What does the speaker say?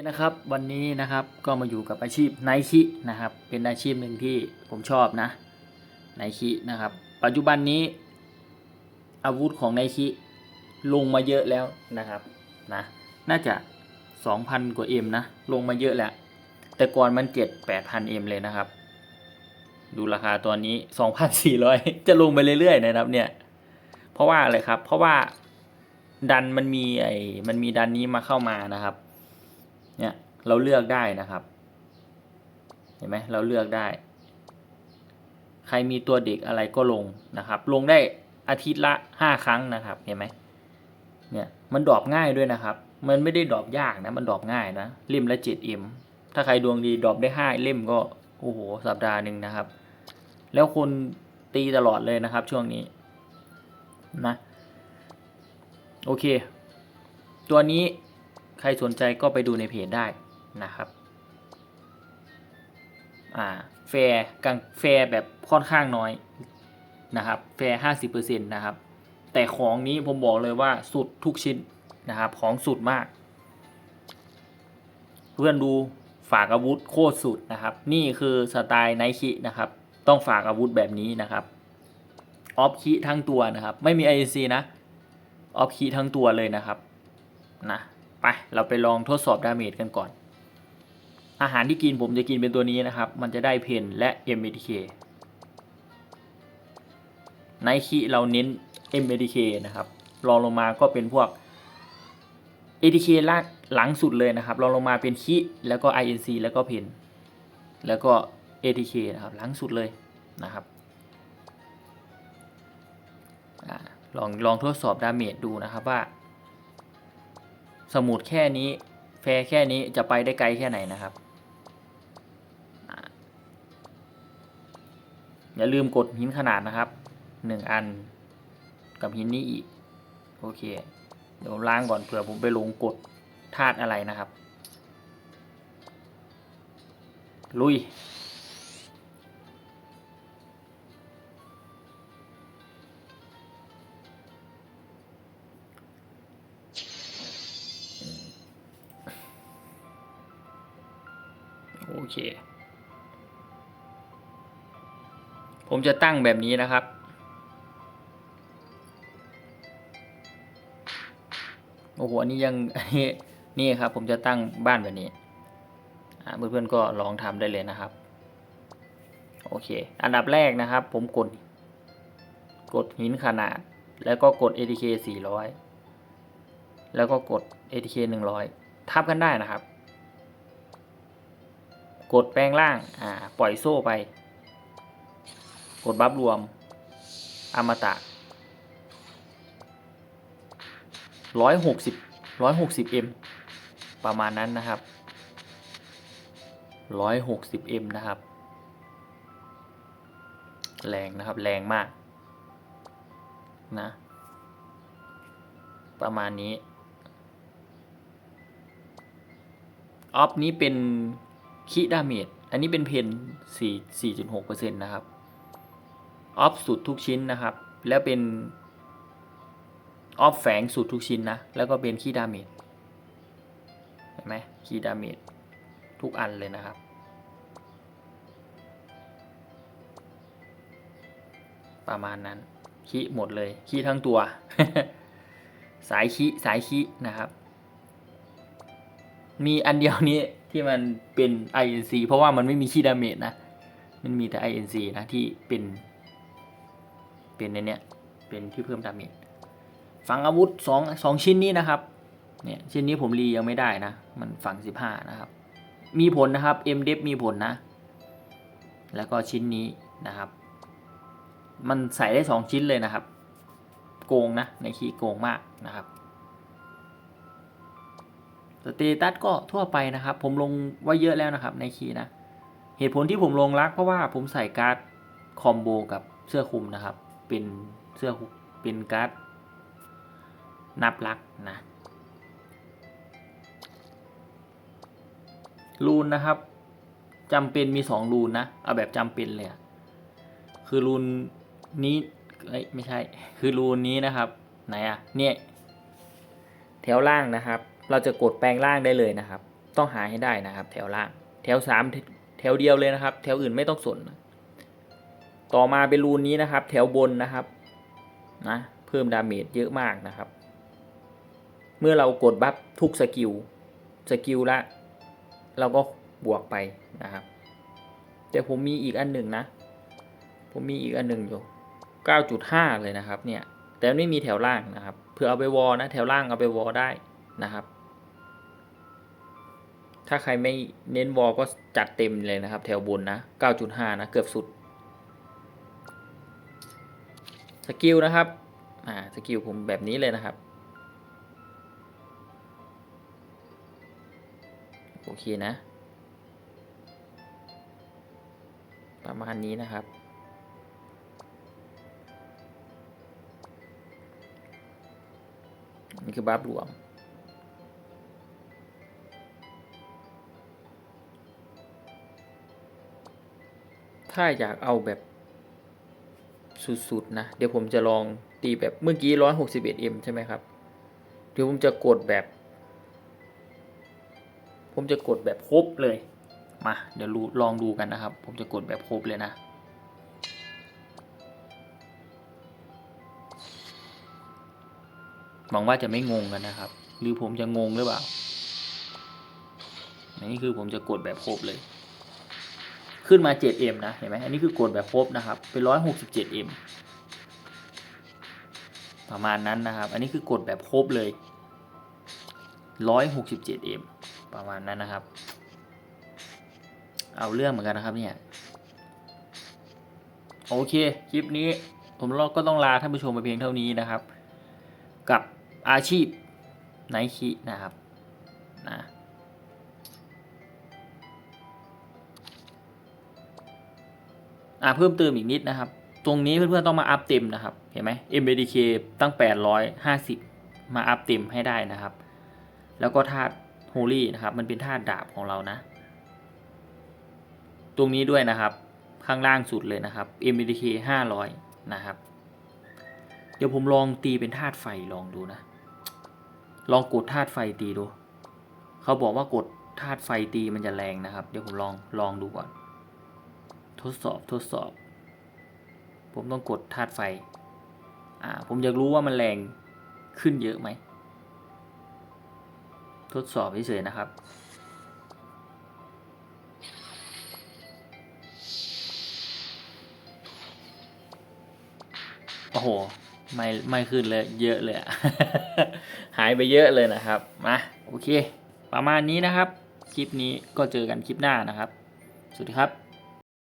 นะครับวันนี้นะครับก็มาอยู่กับอาชีพไนคินะครับเป็นอาชีพหนึ่งที่ผมชอบนะไนคินะครับปัจจุบันนี้ อาวุธของไนคิลงมาเยอะแล้วนะครับนะน่าจะ 2,000 กว่าเอ็มนะลงมาเยอะแหละแต่ก่อนมันเจ็ดแปดพันเอ็มเลยนะครับ ดูราคาตัวนี้ 2,400 จะลงไปเรื่อยๆนะครับเนี่ยเพราะว่าอะไรครับเพราะว่าดันมันมีไอ้มันมีดันนี้มาเข้ามานะครับ เนี่ยเราเลือกได้นะครับ เห็นไหมเราเลือกได้ ใครมีตัวเด็กอะไรก็ลงนะครับ ลงได้อาทิตย์ละห้าครั้งนะครับ เห็นไหมเนี่ยมันดรอปง่ายด้วยนะครับ มันไม่ได้ดรอปยากนะ มันดรอปง่ายนะเล่มละเจ็ดเอ็มถ้าใครดวงดีดรอปได้ห้าเล่มก็โอ้โหสัปดาห์หนึ่งนะครับ แล้วคนตีตลอดเลยนะครับ ช่วงนี้นะ โอเค ตัวนี้ ใครสนใจก็ไปดูในเพจได้นะครับอ่าแฟร์กลางแฟร์แบบค่อนข้างน้อยนะครับแฟร์ห้าสิบเปอร์เซ็นต์นะครับ แต่ของนี้ผมบอกเลยว่าสุดทุกชิ้นนะครับ ของสุดมาก เพื่อนดูฝากอาวุธโคตรสุดนะครับ นี่คือสไตล์ไนคินะครับ ต้องฝากอาวุธแบบนี้นะครับออฟคิทั้งตัวนะครับ ไม่มี IC นะออฟคิทั้งตัวเลยนะครับนะ ไปเราไปลองทดสอบดาเมจกันก่อน อาหารที่กินผมจะกินเป็นตัวนี้นะครับ มันจะได้เพนและ MATK ไนคิเราเน้น MATK นะครับรองลงมาก็เป็นพวก ATK ลางหลังสุดเลยนะครับรองลงมาเป็นคิแล้วก็ INC แล้วก็เพนแล้วก็ ATK นะครับหลังสุดเลยนะครับอลองลองทดสอบดาเมจดูนะครับว่า สมุดแค่นี้ แฟแค่นี้จะไปได้ไกลแค่ไหนนะครับ อย่าลืมกดหินขนาดนะครับหนึ่งอัน กับหินนี้อีก โอเค เดี๋ยวล้างก่อนเผื่อผมไปลงกดธาตุอะไรนะครับ ลุย โอเค ผมจะตั้งแบบนี้นะครับ โอ้โห อันนี้ยังอันนี้นี่ครับ ผมจะตั้งบ้านแบบนี้เพื่อนๆก็ลองทำได้เลยนะครับ โอเค อันดับแรกนะครับ ผมกด กดหินขนาด แล้วก็กด ATK 400 แล้วก็กด ATK 100 ทับกันได้นะครับ กดแปลงล่างอ่าปล่อยโซ่ไป กดบัฟรวม อมตะร้อยหกสิบร้อยหกสิบเอ็มประมาณนั้นนะครับร้อยหกสิบเอ็มนะครับ แรงนะครับแรงมากนะ ประมาณนี้ ออฟนี้เป็น คีดาเมจอันนี้เป็นเพนสี่สี่จุดหกเปอร์เซ็นต์นะครับออฟสุดทุกชิ้นนะครับ แล้วเป็นออฟแฝงสุดทุกชิ้นนะ แล้วก็เป็นคีดาเมจเห็นไหมคีดาเมจทุกอันเลยนะครับ ประมาณนั้นคีหมดเลยคีทั้งตัว สายคีสายคีนะครับ มีอันเดียวนี้ ที่มันเป็น INC เพราะว่ามันไม่มีคีดาเมจนะ มันมีแต่ INC นะที่เป็น เป็นในเนี้ยเป็นที่เพิ่มดาเมจฝังอาวุธสองสองชิ้นนี้นะครับ เนี่ยชิ้นนี้ผมรียังไม่ได้นะ มันฝังสิบห้านะครับ มีผลนะครับ M d e f มีผลนะ แล้วก็ชิ้นนี้นะครับ มันใส่ได้สองชิ้นเลยนะครับ โกงนะในคีโกงมากนะครับ สเตตัสก็ทั่วไปนะครับ ผมลงไว้เยอะแล้วนะครับในคีย์นะ เหตุผลที่ผมลงรักเพราะว่าผมใส่การ์ดคอมโบกับเสื้อคลุมนะครับ เป็นเสื้อคุเป็นการ์ดนับลักนะรูนนะครับจำเป็นมีสองรูนนะเอาแบบจำเป็นเลยคือรูนนี้เอ้ยไม่ใช่ คือรูนนี้นะครับ ไหนอะเนี่ย แถวล่างนะครับ เราจะกดแปลงล่างได้เลยนะครับ ต้องหาให้ได้นะครับ แถวล่าง แถวสามแถวเดียวเลยนะครับ แถวอื่นไม่ต้องสน ต่อมาเป็นรูนนี้นะครับ แถวบนนะครับนะเพิ่มดาเมจเยอะมากนะครับ เมื่อเรากดบัฟทุกสกิลสกิลละ เราก็บวกไปนะครับแต่ผมมีอีกอันหนึ่งนะ ผมมีอีกอันหนึ่งอยู่ 9.5 เลยนะครับเนี่ย แต่ไม่มีแถวล่างนะครับ เพื่อเอาไปวอลนะ แถวล่างเอาไปวอลได้นะครับ ถ้าใครไม่เน้นวอลก็จัดเต็มเลยนะครับ แถวบนนะ 9.5 นะ เกือบสุด สกิลนะครับ อ่า สกิลผมแบบนี้เลยนะครับ โอเคนะ ประมาณนี้นะครับนี่คือบัฟรวม ถ้าอยากเอาแบบสุดๆนะ เดี๋ยวผมจะลองตีแบบเมื่อกี้ 161m ใช่ไหมครับ เดี๋ยวผมจะกดแบบ ผมจะกดแบบครบเลย มา เดี๋ยวลองดูกันนะครับ ผมจะกดแบบครบเลยนะหวังว่าจะไม่งงกันนะครับ หรือผมจะงงหรือเปล่านนี้คือผมจะกดแบบครบเลย ขึ้นมา 7m นะ เห็นไหมอันนี้คือกดแบบครบนะครับ เป็น 167m ประมาณนั้นนะครับ อันนี้คือกดแบบครบเลย 167m ประมาณนั้นนะครับ เอาเรื่องเหมือนกันนะครับเนี่ยโอเค คลิปนี้ผมก็ต้องลาท่านผู้ชมไปเพียงเท่านี้นะครับ กับอาชีพไนคินะครับนะ อ่าเพิ่มเติมอีกนิดนะครับ ตรงนี้เพื่อนๆต้องมาอัพเต็มนะครับ เห็นไหม MBDK ตั้ง 850 มาอัพเต็มให้ได้นะครับ แล้วก็ธาตุโฮลี่นะครับ มันเป็นธาตุดาบของเรานะ ตรงนี้ด้วยนะครับ ข้างล่างสุดเลยนะครับ MBDK 500 นะครับ เดี๋ยวผมลองตีเป็นธาตุไฟลองดูนะ ลองกดธาตุไฟตีดู เขาบอกว่ากดธาตุไฟตีมันจะแรงนะครับ เดี๋ยวผมลองลองดูก่อน ทดสอบทดสอบ ผมต้องกดธาตุไฟ อ่า ผมอยากรู้ว่ามันแรงขึ้นเยอะไหม ทดสอบเฉยๆนะครับ โอ้โห ไม่ไม่ขึ้นเลยเยอะเลยอะหายไปเยอะเลยนะครับ มาโอเค ประมาณนี้นะครับ คลิปนี้ก็เจอกันคลิปหน้านะครับ สวัสดีครับ